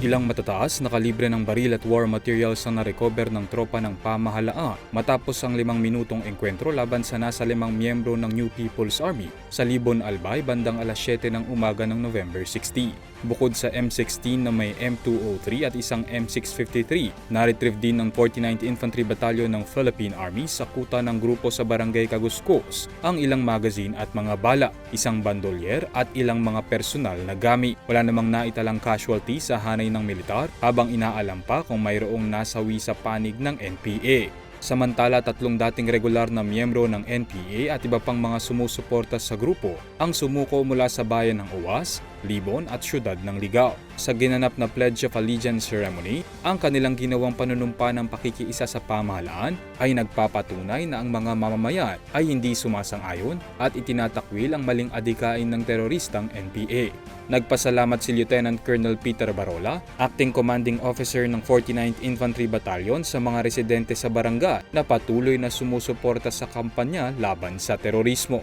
Ilang matataas na kalibre ng baril at war materials ang narecover ng tropa ng pamahalaan matapos ang limang minutong engkwentro laban sa nasa limang miyembro ng New People's Army sa Libon Albay bandang alas 7 ng umaga ng November 60. Bukod sa M16 na may M203 at isang M653, na-retrieve din ng 49th Infantry Battalion ng Philippine Army sa kuta ng grupo sa Barangay Kaguskos ang ilang magazine at mga bala, isang bandolier at ilang mga personal na gamit. Wala namang naitalang casualty sa hanay ng militar habang inaalam pa kung mayroong nasawi sa panig ng NPA. Samantala, tatlong dating regular na miyembro ng NPA at iba pang mga sumusuporta sa grupo ang sumuko mula sa bayan ng Uwas, Libon at syudad ng Ligao. Sa ginanap na Pledge of Allegiance ceremony, ang kanilang ginawang panunumpa ng pakikiisa sa pamahalaan ay nagpapatunay na ang mga mamamayan ay hindi sumasang-ayon at itinatakwil ang maling adikain ng teroristang NPA. Nagpasalamat si Lieutenant Colonel Peter Barola, Acting Commanding Officer ng 49th Infantry Battalion sa mga residente sa barangay na patuloy na sumusuporta sa kampanya laban sa terorismo.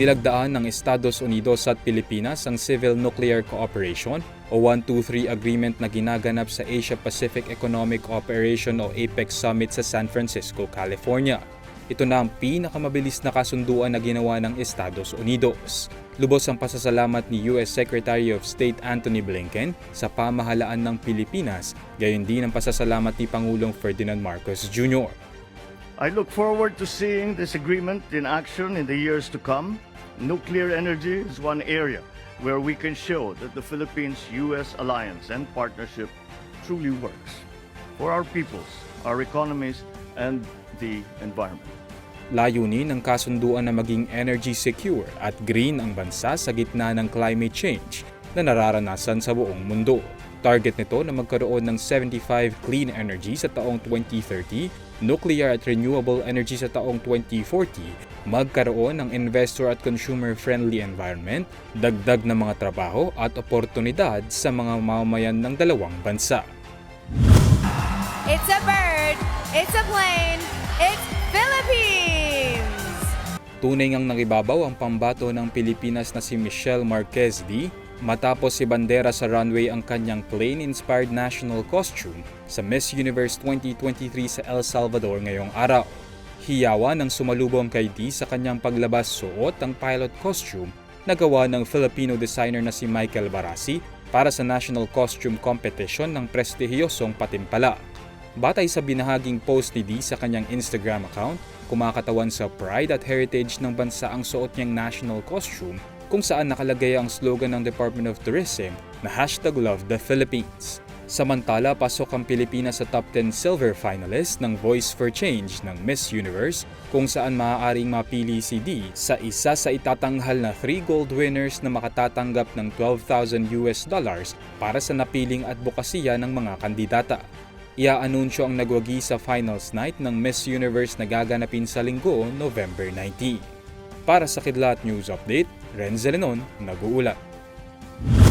Nilagdaan ng Estados Unidos at Pilipinas ang Civil Nuclear Cooperation o 123 Agreement na ginaganap sa Asia-Pacific Economic Cooperation o APEC Summit sa San Francisco, California. Ito na ang pinakamabilis na kasunduan na ginawa ng Estados Unidos. Lubos ang pasasalamat ni US Secretary of State Anthony Blinken sa pamahalaan ng Pilipinas, gayon din ang pasasalamat ni Pangulong Ferdinand Marcos Jr. I look forward to seeing this agreement in action in the years to come. Nuclear energy is one area where we can show that the Philippines US alliance and partnership truly works for our peoples, our economies, and the environment. Layunin ng kasunduan na maging energy secure at green ang bansa sa gitna ng climate change na nararanasan sa buong mundo. Target nito na magkaroon ng 75 clean energy sa taong 2030, nuclear at renewable energy sa taong 2040, magkaroon ng investor at consumer-friendly environment, dagdag na mga trabaho at oportunidad sa mga mamamayan ng dalawang bansa. It's a bird. It's a plane. It's Philippines. Tunay ngang nangibabaw ang pambato ng Pilipinas na si Michelle Marquez D matapos si Bandera sa runway ang kanyang plane-inspired national costume sa Miss Universe 2023 sa El Salvador ngayong araw. Hiyawa ng sumalubong kay D sa kanyang paglabas suot ang pilot costume na gawa ng Filipino designer na si Michael Barasi para sa National Costume Competition ng prestihiyosong patimpala. Batay sa binahaging post ni D sa kanyang Instagram account, kumakatawan sa pride at heritage ng bansa ang suot niyang national costume kung saan nakalagay ang slogan ng Department of Tourism na hashtag Love the Philippines. Samantala, pasok ang Pilipinas sa top 10 silver finalist ng Voice for Change ng Miss Universe kung saan maaaring mapili si D sa isa sa itatanghal na 3 gold winners na makatatanggap ng 12,000 US dollars para sa napiling advokasya ng mga kandidata. Iaanunsyo ang nagwagi sa finals night ng Miss Universe na gaganapin sa linggo, November 19. Para sa Kidlat News Update, Renzo Lenon, nag-uulat.